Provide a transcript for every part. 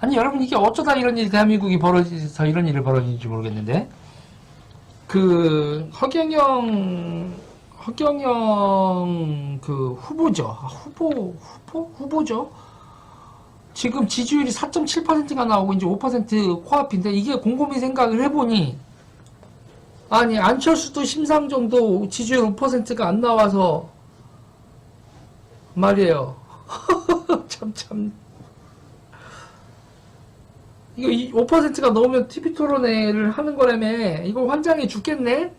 아니 여러분 이게 어쩌다 이런 일이 대한민국이 벌어져서 이런 일이 벌어지는지 모르겠는데. 그 허경영 허경영 그 후보죠. 아, 후보 후보? 후보죠? 지금 지지율이 4.7%가 나오고 이제 5% 코앞인데 이게 곰곰이 생각을 해보니 아니 안철수도 심상정도 지지율 5%가 안 나와서 말이에요. 참 참. 이거 5%가 넘으면 TV 토론회를 하는 거라며 이거 환장해 죽겠네.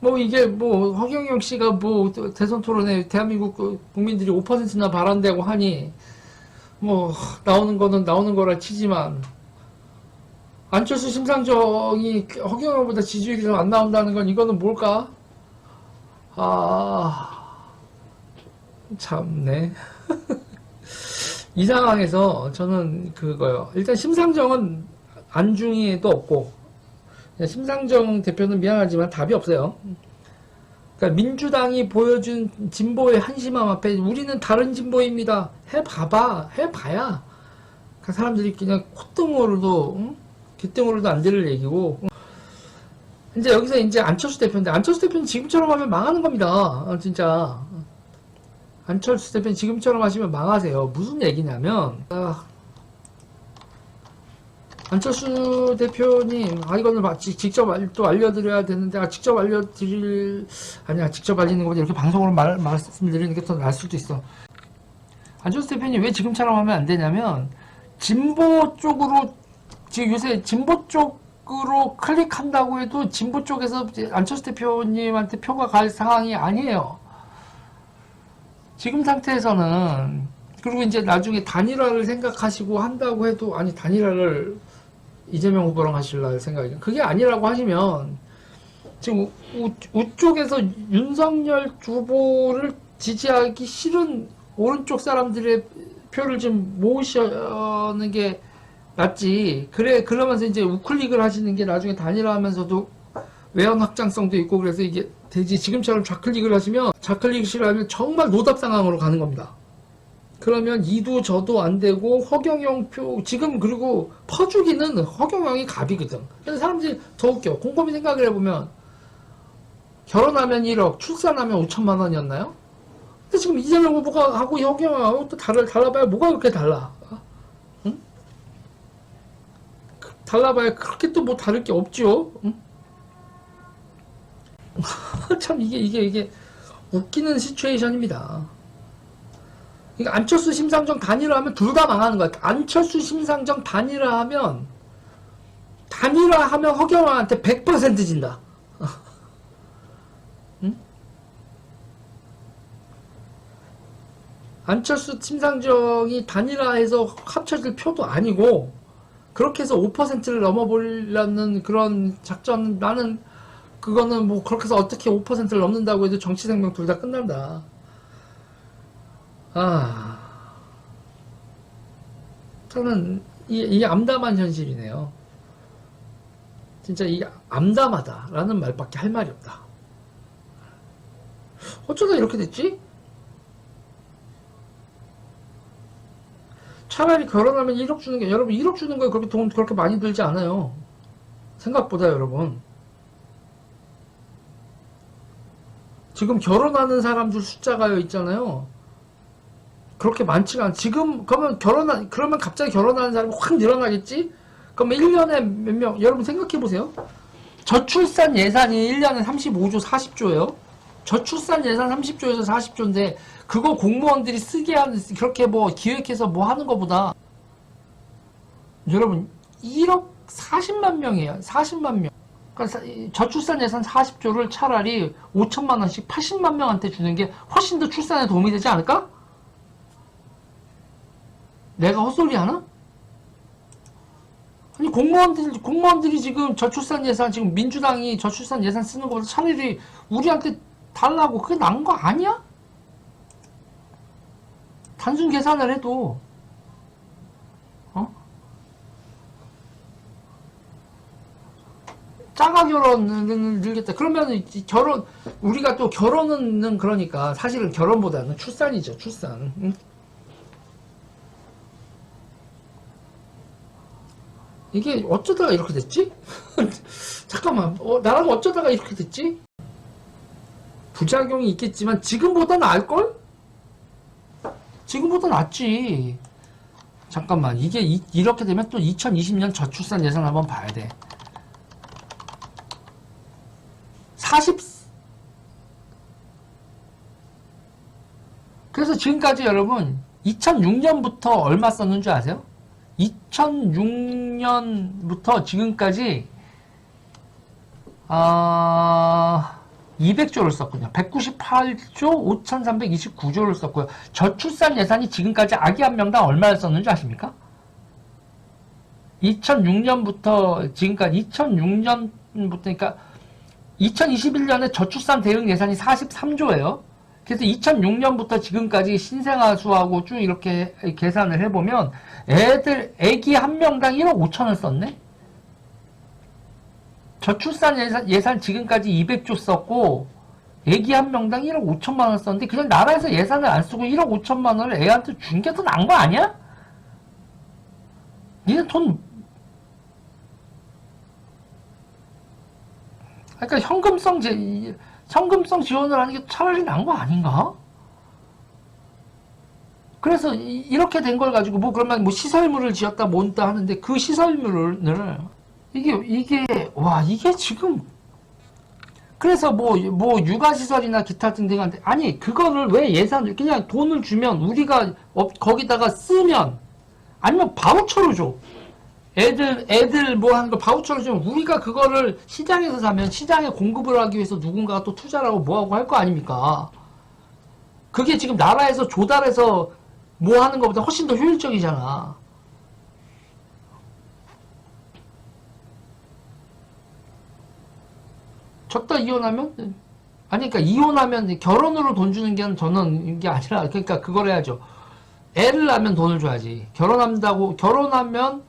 뭐 이게 뭐 허경영 씨가 뭐 대선 토론회 대한민국 그 국민들이 5%나 바란다고 하니 뭐 나오는 거는 나오는 거라 치지만 안철수 심상정이 허경영보다 지지율이 더안 나온다는 건 이거는 뭘까? 아 참네. 이 상황에서 저는 그거요. 일단 심상정은 안중에도 없고 심상정 대표는 미안하지만 답이 없어요. 그러니까 민주당이 보여준 진보의 한심함 앞에 우리는 다른 진보입니다. 해봐봐, 해봐야 그 사람들이 그냥 콧등으로도 응? 귓등으로도 안 들을 얘기고 이제 여기서 이제 안철수 대표인데 안철수 대표는 지금처럼 하면 망하는 겁니다. 어, 진짜 안철수 대표는 지금처럼 하시면 망하세요. 무슨 얘기냐면 아, 안철수 대표님 아 이거는 직접 알- 또 알려드려야 되는데 아, 직접 알려드릴 아니야 직접 알리는 것보다 이렇게 방송으로 말, 말씀드리는 게 더 나을 수도 있어. 안철수 대표님 왜 지금처럼 하면 안 되냐면 진보 쪽으로 지금 요새 진보 쪽으로 클릭한다고 해도 진보 쪽에서 안철수 대표님한테 표가 갈 상황이 아니에요. 지금 상태에서는 그리고 이제 나중에 단일화를 생각하시고 한다고 해도 아니 단일화를 이재명 후보랑 하실라 생각이 그게 아니라고 하시면 지금 우, 우쪽에서 윤석열 후보를 지지하기 싫은 오른쪽 사람들의 표를 좀 모으시는 게 낫지. 그래 그러면서 이제 우클릭을 하시는 게 나중에 단일화하면서도 외연 확장성도 있고 그래서 이게 되지 지금처럼 좌클릭을 하시면 좌클릭을 하면 정말 노답 상황으로 가는 겁니다. 그러면 이도 저도 안 되고 허경영 표 지금 그리고 퍼주기는 허경영이 갑이거든. 그래서 사람들이 더 웃겨. 곰곰이 생각을 해보면 결혼하면 1억, 출산하면 5천만 원이었나요? 근데 지금 이재명 후보가 하고 허경영하고 또 달라 달라봐야 뭐가 그렇게 달라? 어? 응? 그- 달라봐야 그렇게 또 뭐 다를 게 없죠. 응? 참 이게 이게 이게 웃기는 시츄에이션입니다. 그러니까 안철수 심상정 단일화하면 둘 다 망하는 거야. 안철수 심상정 단일화하면 단일화하면 허경환한테 100% 진다. 응? 안철수 심상정이 단일화해서 합쳐질 표도 아니고 그렇게 해서 5%를 넘어보려는 그런 작전 나는 그거는 뭐 그렇게 해서 어떻게 5%를 넘는다고 해도 정치 생명 둘 다 끝난다. 아, 저는 이, 이 암담한 현실이네요. 진짜 이 암담하다라는 말밖에 할 말이 없다. 어쩌다 이렇게 됐지? 차라리 결혼하면 1억 주는 게 여러분 1억 주는 거에 그렇게 돈 그렇게 많이 들지 않아요. 생각보다 여러분. 지금 결혼하는 사람들 숫자가 있잖아요. 그렇게 많지가 않. 지금 그러면 결혼 그러면 갑자기 결혼하는 사람이 확 늘어나겠지? 그러면 1년에 몇 명? 여러분 생각해 보세요. 저출산 예산이 1년에 35조 40조예요. 저출산 예산 30조에서 40조인데 그거 공무원들이 쓰게 하는 그렇게 뭐 기획해서 뭐 하는 것보다 여러분 1억 40만 명이에요. 40만 명. 그러니까 저출산 예산 40조를 차라리 5천만 원씩 80만 명한테 주는 게 훨씬 더 출산에 도움이 되지 않을까? 내가 헛소리 하나? 아니 공무원들 공무원들이 지금 저출산 예산 지금 민주당이 저출산 예산 쓰는 것보다 차라리 우리한테 달라고 그게 나은 거 아니야? 단순 계산을 해도 자가 결혼을 늘겠다. 그러면 이 결혼 우리가 또 결혼은 그러니까 사실은 결혼보다는 출산이죠. 출산. 응? 이게 어쩌다가 이렇게 됐지? 잠깐만, 어, 나랑 어쩌다가 이렇게 됐지? 부작용이 있겠지만 지금보다 나을걸? 지금보다 낫지. 잠깐만, 이게 이, 렇게 되면 또 2020년 저출산 예산 한번 봐야 돼. 40, 그래서 지금까지 여러분 2006년부터 얼마 썼는 줄 아세요? 2006년부터 지금까지 아 200조를 썼군요. 198조 5,329조를 썼고요. 저출산 예산이 지금까지 아기 한 명당 얼마를 썼는지 아십니까? 2006년부터 지금까지 2006년부터 그러니까 2021년에 저출산 대응 예산이 43조예요. 그래서 2006년부터 지금까지 신생아수하고 쭉 이렇게 계산을 해보면 애들, 애기 한 명당 1억 5천을 썼네? 저출산 예산, 예산 지금까지 200조 썼고, 애기 한 명당 1억 5천만 원 썼는데, 그냥 나라에서 예산을 안 쓰고 1억 5천만 원을 애한테 준 게더 나은 거 아니야? 니네 돈, 그러니까 현금성 제, 현금성 지원을 하는 게 차라리 나은 거 아닌가? 그래서 이- 이렇게 된 걸 가지고 뭐 그러면 뭐 시설물을 지었다 뭔다 하는데 그 시설물을 이게 이게 와 이게 지금 그래서 뭐 뭐 육아 시설이나 기타 등등한데 아니 그거를 왜 예산을 그냥 돈을 주면 우리가 어- 거기다가 쓰면 아니면 바우처로 줘. 애들 애들 뭐 하는 거 바우처로 주면 우리가 그거를 시장에서 사면 시장에 공급을 하기 위해서 누군가가 또 투자를 하고 뭐 하고 할 거 아닙니까? 그게 지금 나라에서 조달해서 뭐 하는 것보다 훨씬 더 효율적이잖아. 졌다 이혼하면 아니 그러니까 이혼하면 결혼으로 돈 주는 게 저는 게 아니라 그러니까 그걸 해야죠. 애를 낳으면 돈을 줘야지. 결혼한다고 결혼하면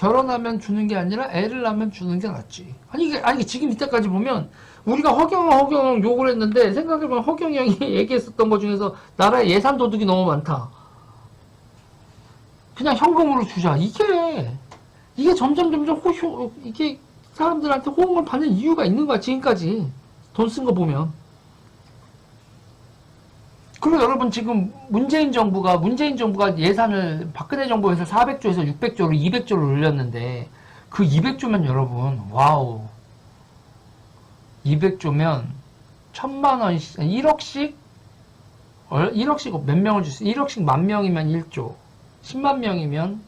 결혼하면 주는 게 아니라 애를 낳으면 주는 게 낫지. 아니 이게 아니 지금 이때까지 보면 우리가 허경영 허경영 욕을 했는데 생각해보면 허경영이 얘기했었던 것 중에서 나라의 예산 도둑이 너무 많다. 그냥 현금으로 주자. 이게 이게 점점 점점 호효 이게 사람들한테 호응을 받는 이유가 있는 거야 지금까지 돈 쓴 거 보면. 그리고 여러분 지금 문재인 정부가 문재인 정부가 예산을 박근혜 정부에서 400조에서 600조로 200조를 올렸는데 그 200조면 여러분 와우 200조면 천만 원 1억씩 1억씩 몇 명을 줄 수 1억씩 만 명이면 1조 10만 명이면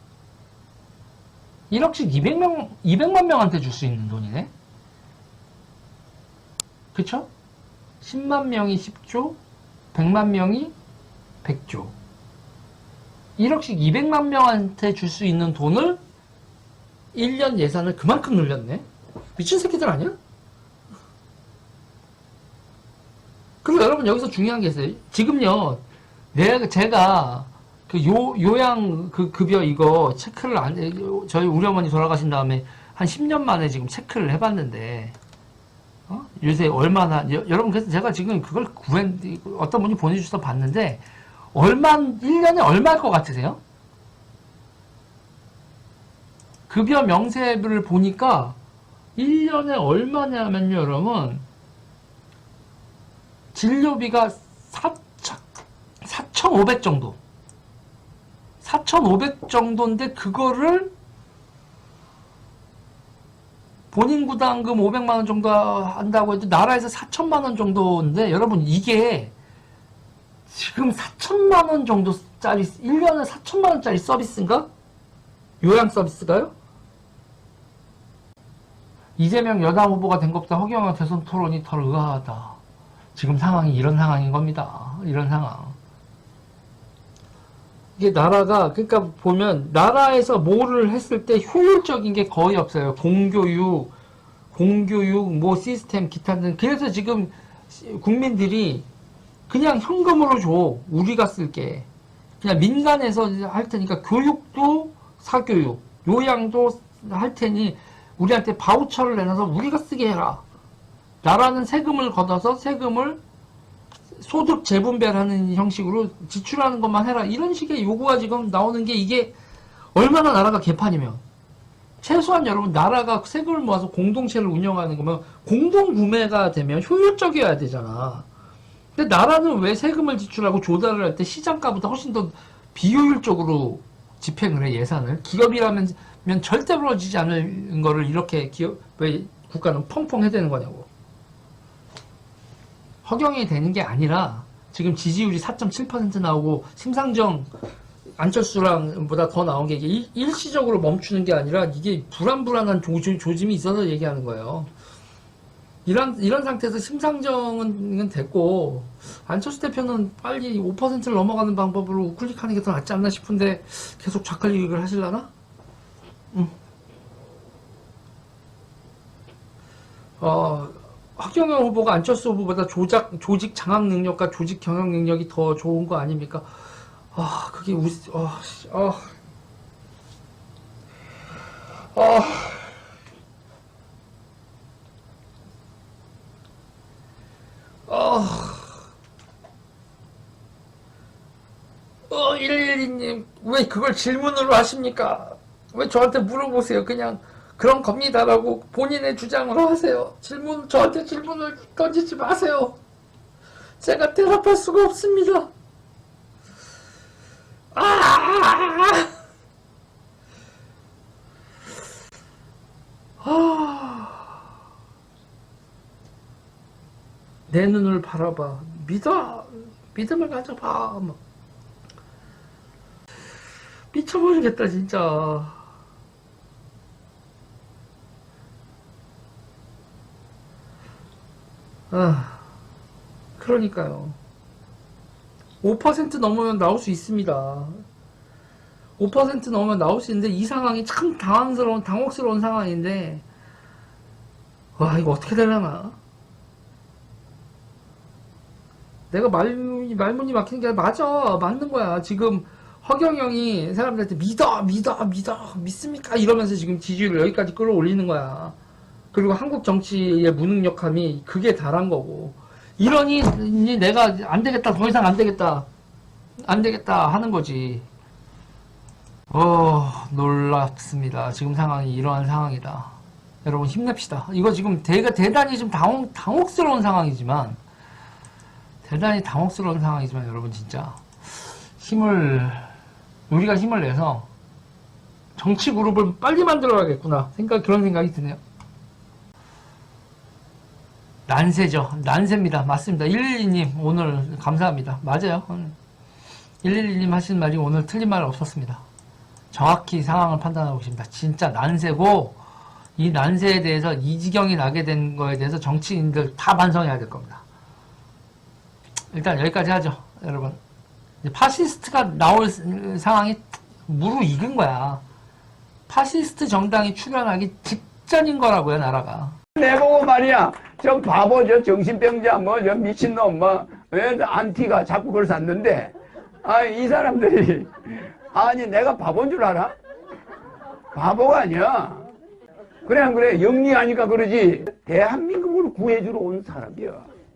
1억씩 200명 200만 명한테 줄 수 있는 돈이네. 그쵸? 10만 명이 10조 100만 명이 100조. 1억씩 200만 명한테 줄 수 있는 돈을 1년 예산을 그만큼 늘렸네? 미친 새끼들 아니야? 그리고 여러분 여기서 중요한 게 있어요. 지금요, 내가, 제가 그 요, 요양 그 급여 이거 체크를 안, 해- 저희 우리 어머니 돌아가신 다음에 한 10년 만에 지금 체크를 해봤는데, 어? 요새 얼마나 여, 러분 그래서 제가 지금 그걸 구했 어떤 분이 보내주셔서 봤는데 얼마 1년에 얼마일 것 같으세요? 급여 명세를 보니까 1년에 얼마냐면요 여러분 진료비가 4 4,500 정도 4,500 정도인데 그거를 본인 구당금 500만 원 정도 한다고 해도 나라에서 4천만 원 정도인데 여러분 이게 지금 4천만 원 정도짜리 1년에 4천만 원짜리 서비스인가? 요양 서비스가요? 이재명 여당 후보가 된 것보다 허경영 대선 토론이 더 의아하다. 지금 상황이 이런 상황인 겁니다. 이런 상황. 이게 나라가 그러니까 보면 나라에서 뭐를 했을 때 효율적인 게 거의 없어요. 공교육, 공교육 뭐 시스템 기타 등 그래서 지금 시- 국민들이 그냥 현금으로 줘 우리가 쓸게 그냥 민간에서 할 테니까 교육도 사교육, 요양도 할 테니 우리한테 바우처를 내놔서 우리가 쓰게 해라. 나라는 세금을 걷어서 세금을 소득 재분배하는 형식으로 지출하는 것만 해라. 이런 식의 요구가 지금 나오는 게 이게 얼마나 나라가 개판이면. 최소한 여러분 나라가 세금을 모아서 공동체를 운영하는 거면 공동 구매가 되면 효율적이어야 되잖아. 근데 나라는 왜 세금을 지출하고 조달을 할 때 시장가보다 훨씬 더 비효율적으로 집행을 해 예산을 기업이라면 면 절대 벌어지지 않을 거를 이렇게 기업 왜 국가는 펑펑 해대는 거냐고. 허경이 되는 게 아니라 지금 지지율이 4.7% 나오고 심상정 안철수랑 보다 더 나온 게 이게 일- 일시적으로 멈추는 게 아니라 이게 불안불안한 조짐, 조짐이 있어서 얘기하는 거예요. 이런, 이런 상태에서 심상정은 됐고, 안철수 대표는 빨리 5%를 넘어가는 방법으로 우클릭하는 게 더 낫지 않나 싶은데, 계속 좌클릭을 하실라나? 음. 어, 박경영 후보가 안철수 후보보다 조작, 조직 장악 능력과 조직 경영 능력이 더 좋은 거 아닙니까? 아, 그게 우, 아, 씨, 아. 아. 아. 어, 112님, 왜 그걸 질문으로 하십니까? 왜 저한테 물어보세요? 그냥 그런 겁니다라고 본인의 주장으로 하세요. 질문, 저한테 질문을 던지지 마세요. 제가 대답할 수가 없습니다. 아! 아! 내 눈을 바라봐. 믿어. 믿음을 가져봐. 막. 미쳐버리겠다, 진짜. 아, 그러니까요. 5% 넘으면 나올 수 있습니다. 5% 넘으면 나올 수 있는데 이 상황이 참 당황스러운 당혹스러운 상황인데 와 이거 어떻게 되려나? 내가 말, 말문이 막히는 게 맞아. 맞는 거야. 지금 허경영이 사람들한테 믿어 믿어 믿어. 믿습니까? 이러면서 지금 지지율을 여기까지 끌어올리는 거야 그리고 한국 정치의 무능력함이 그게 달한 거고 이러니 내가 안 되겠다 더 이상 안 되겠다 안 되겠다 하는 거지 어, 놀랍습니다. 지금 상황이 이러한 상황이다. 여러분 힘냅시다. 이거 지금 대가 대단히 좀 당혹, 당혹스러운 상황이지만, 대단히 당혹스러운 상황이지만, 여러분 진짜 힘을, 우리가 힘을 내서 정치 그룹을 빨리 만들어야겠구나. 생각, 그런 생각이 드네요. 난세죠. 난세입니다. 맞습니다. 112님, 오늘 감사합니다. 맞아요. 112님 하신 말이 오늘 틀린 말 없었습니다. 정확히 상황을 판단하고 있습니다. 진짜 난세고 이 난세에 대해서 이 지경이 나게 된 거에 대해서 정치인들 다 반성해야 될 겁니다. 일단 여기까지 하죠, 여러분. 파시스트가 나올 상황이 무르익은 거야. 파시스트 정당이 출현하기 직전인 거라고요, 나라가. 내보고 말이야 저 바보 저 정신병자 뭐 저 미친놈 뭐 왜 안티가 자꾸 그걸 샀는데? 아 이 사람들이. 아니 내가 바보인 줄 알아? 바보가 아니야. 그래 안 그래? 영리하니까 그러지. 대한민국을 구해주러 온 사람이야